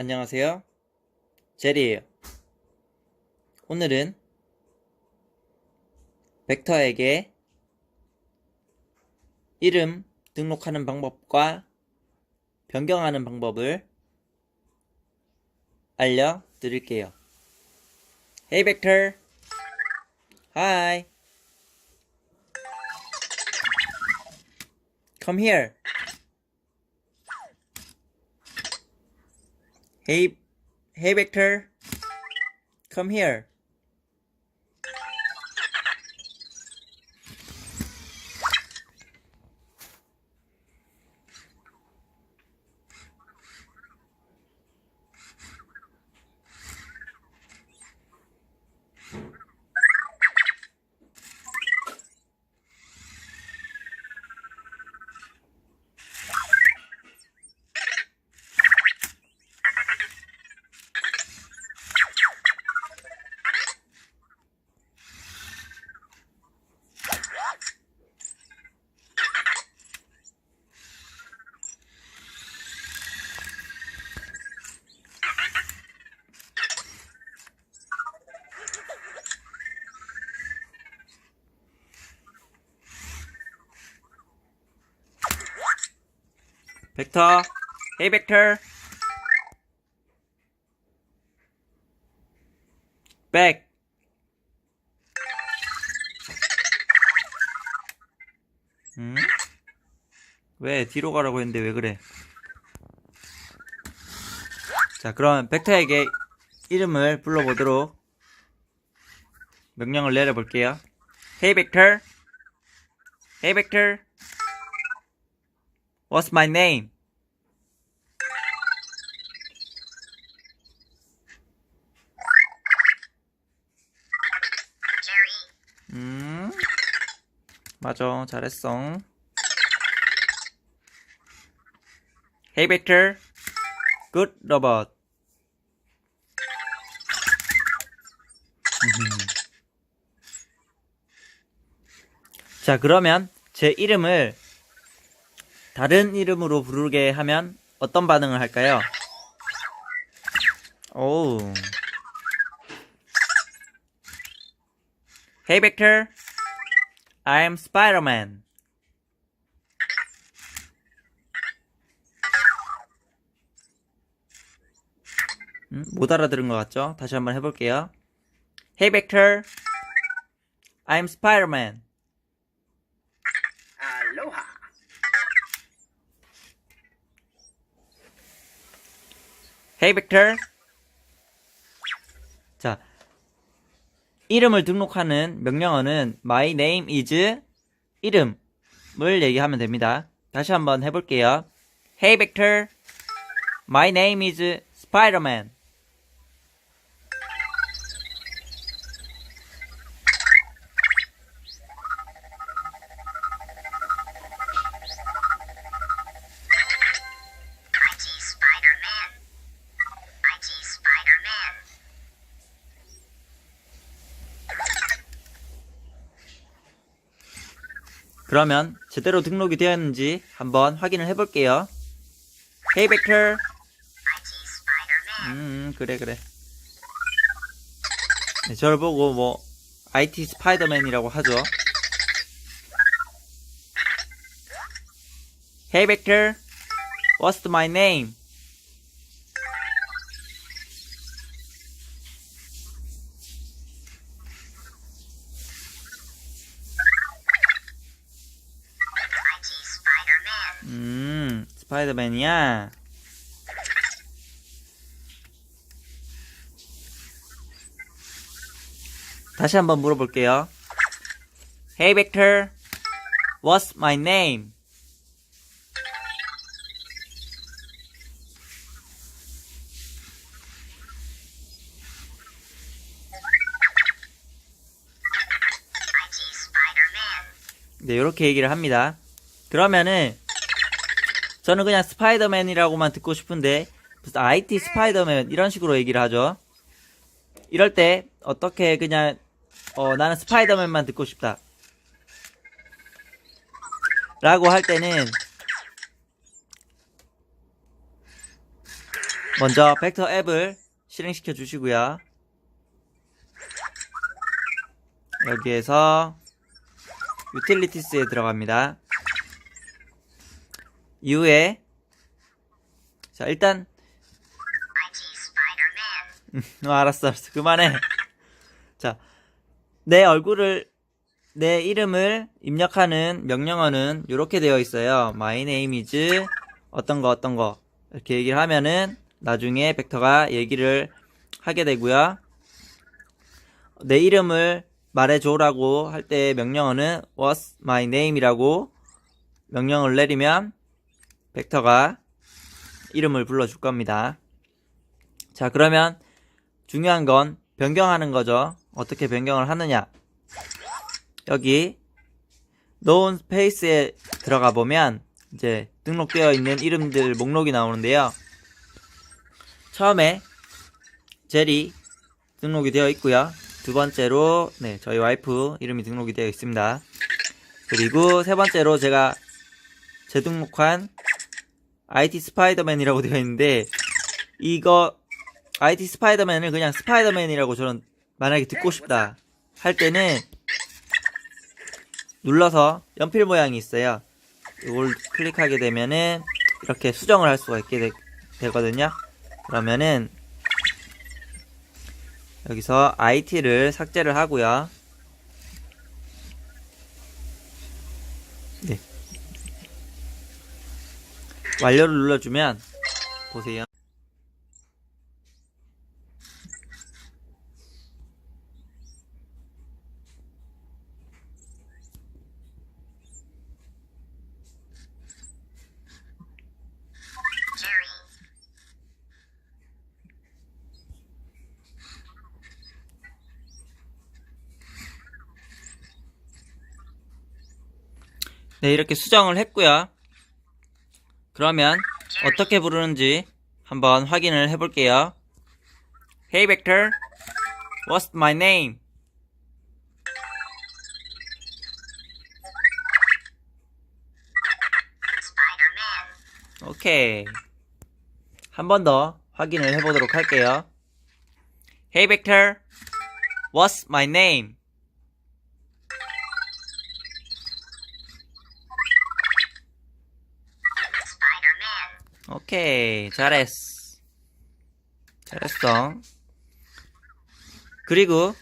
안녕하세요. 제리예요. 오늘은 벡터에게 이름 등록하는 방법과 변경하는 방법을 알려드릴게요. Hey Vector. Hi. Come here. Hey, hey Victor. Come here. Victor. Hey Victor. Back. 음? 왜 뒤로 가라고 했는데 왜 그래? 자, 그럼 벡터에게 이름을 불러보도록 명령을 내려볼게요. Hey Victor. Hey Victor. What's my name? 음, 맞아, 잘했어. Hey Victor. Good robot. 자, 그러면 제 이름을 다른 이름으로 부르게 하면 어떤 반응을 할까요? 오. Hey Victor, I am Spider-Man. 음, 못 알아들은 것 같죠? 다시 한번 해볼게요. Hey Victor, I am Spider-Man. Hey Victor. 자, 이름을 등록하는 명령어는 my name is 이름을 얘기하면 됩니다. 다시 한번 해볼게요. Hey Victor. My name is Spider-Man. 그러면 제대로 등록이 되었는지 한번 확인을 해볼게요. Victor. IT Spider-Man. 음, 그래, 그래. 네, 저를 보고 뭐, IT 스파이더맨이라고 하죠. Hey Victor, what's my name? 스파이더맨이야. 다시 한번 물어볼게요. Hey Victor, what's my name? 네, 이렇게 얘기를 합니다. 그러면은 저는 그냥 스파이더맨이라고만 듣고 싶은데 무슨 IT 스파이더맨 이런 식으로 얘기를 하죠. 이럴 때 어떻게 그냥 어, 나는 스파이더맨만 듣고 싶다. 라고 할 때는 먼저 벡터 앱을 실행시켜 주시고요. 여기에서 유틸리티스에 들어갑니다. 이후에 자 일단 Spider-Man. 어, 알았어 알았어 그만해. 자 내 얼굴을 내 이름을 입력하는 명령어는 이렇게 되어 있어요. My name is 어떤 거 어떤 거 이렇게 얘기를 하면은 나중에 벡터가 얘기를 하게 되고요. 내 이름을 말해줘라고 할 때 명령어는 what's my name이라고 명령을 내리면 벡터가 이름을 불러줄 겁니다. 자 그러면 중요한 건 변경하는 거죠. 어떻게 변경을 하느냐. 여기 known space에 들어가 보면 이제 등록되어 있는 이름들 목록이 나오는데요. 처음에 제리 등록이 되어 있고요. 두 번째로 네 저희 와이프 이름이 등록이 되어 있습니다. 그리고 세 번째로 제가 재등록한 IT 스파이더맨이라고 되어 있는데 이거 IT 스파이더맨을 그냥 스파이더맨이라고 저는 만약에 듣고 싶다 할 때는 눌러서 연필 모양이 있어요. 이걸 클릭하게 되면은 이렇게 수정을 할 수가 있게 되, 거든요 그러면은 여기서 IT를 삭제를 하고요. 완료를 눌러주면 보세요. 네, 이렇게 수정을 했고요. 그러면 어떻게 부르는지 한번 확인을 해볼게요. Hey Vector, what's my name? 오케이. 한 번 더 확인을 해보도록 할게요. Hey Vector, what's my name? 오케이, 잘했어. 잘했어. 그리고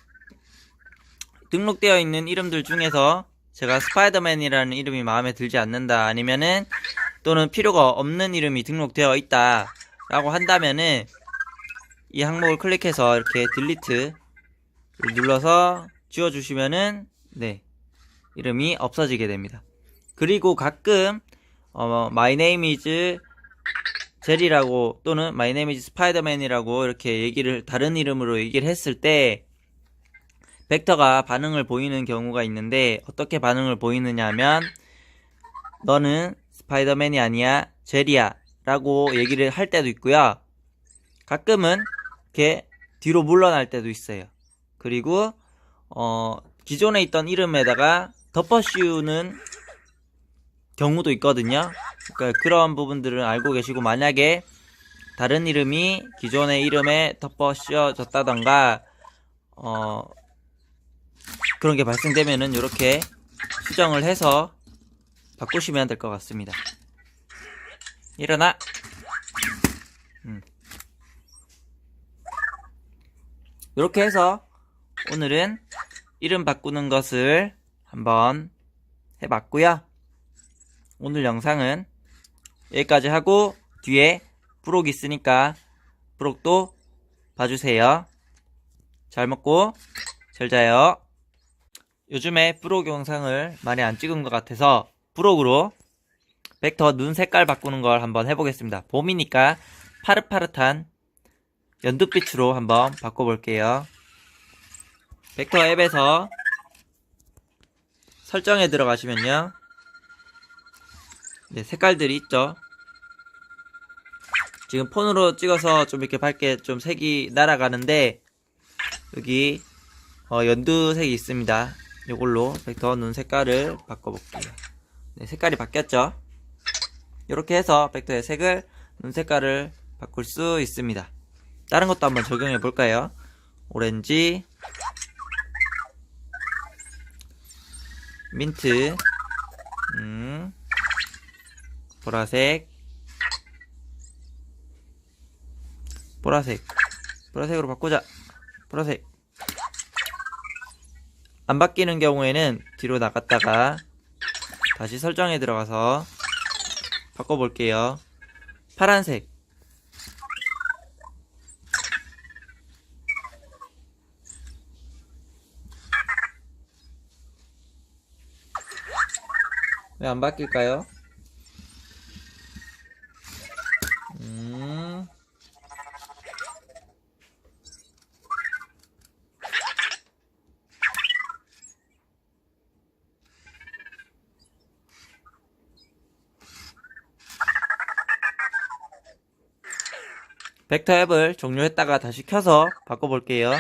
등록되어 있는 이름들 중에서 제가 스파이더맨이라는 이름이 마음에 들지 않는다 아니면은 또는 필요가 없는 이름이 등록되어 있다 라고 한다면은 이 항목을 클릭해서 이렇게 딜리트를 눌러서 지워주시면은 네 이름이 없어지게 됩니다. 그리고 가끔 어, my name is 제리라고 또는 my name is 스파이더맨이라고 이렇게 얘기를 다른 이름으로 얘기를 했을 때 벡터가 반응을 보이는 경우가 있는데 어떻게 반응을 보이느냐 하면 너는 스파이더맨이 아니야 제리야 라고 얘기를 할 때도 있고요. 가끔은 이렇게 뒤로 물러날 때도 있어요. 그리고 어 기존에 있던 이름에다가 덮어씌우는 경우도 있거든요 그러니까 그런 부분들은 알고 계시고 만약에 다른 이름이 기존의 이름에 덮어 씌워졌다던가 어 그런 게 발생되면은 이렇게 수정을 해서 바꾸시면 될 것 같습니다. 일어나. 음. 이렇게 해서 오늘은 이름 바꾸는 것을 한번 해봤고요. 오늘 영상은 여기까지 하고 뒤에 부록 있으니까 부록도 봐주세요. 잘 먹고 잘 자요. 요즘에 부록 영상을 많이 안 찍은 것 같아서 부록으로 벡터 눈 색깔 바꾸는 걸 한번 해보겠습니다. 봄이니까 파릇파릇한 연두빛으로 한번 바꿔볼게요. 벡터 앱에서 설정에 들어가시면요. 네, 색깔들이 있죠. 지금 폰으로 찍어서 좀 이렇게 밝게 좀 색이 날아가는데 여기 어, 연두색이 있습니다. 이걸로 벡터 눈 색깔을 바꿔볼게요. 네, 색깔이 바뀌었죠? 이렇게 해서 벡터의 색을 눈 색깔을 바꿀 수 있습니다. 다른 것도 한번 적용해 볼까요? 오렌지, 민트, 음, 보라색, 보라색, 보라색으로 바꾸자. 보라색. 안 바뀌는 경우에는 뒤로 나갔다가 다시 설정에 들어가서 바꿔볼게요. 파란색. 왜 안 바뀔까요? 음. 벡터 앱을 종료했다가 다시 켜서 바꿔볼게요.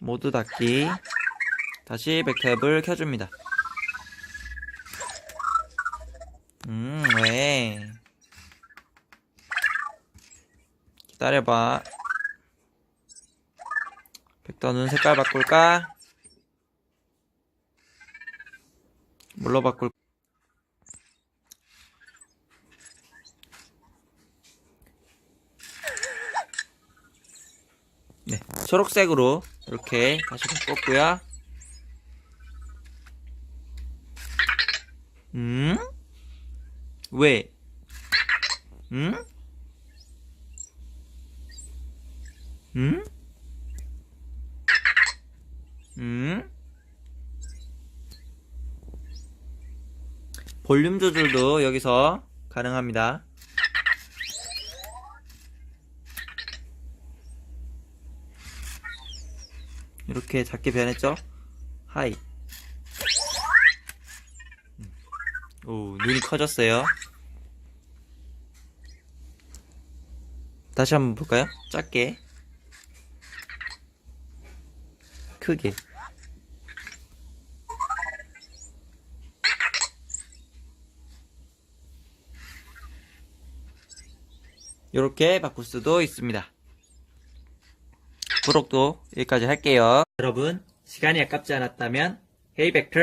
모두 닫기. 다시 벡터 앱을 켜줍니다. 음, 왜? 기다려봐. 벡터 눈 색깔 바꿀까? 뭘로 바꿀 네, 초록색으로 이렇게 다시 바꿨고요. 음? 왜? 음? 음? 음? 볼륨 조절도 여기서 가능합니다. 이렇게 작게 변했죠? 하이. 음. 오, 눈이 커졌어요. 다시 한번 볼까요? 작게. 크게. 이렇게 바꿀 수도 있습니다. 구독도 여기까지 할게요. 여러분, 시간이 아깝지 않았다면 헤이벡터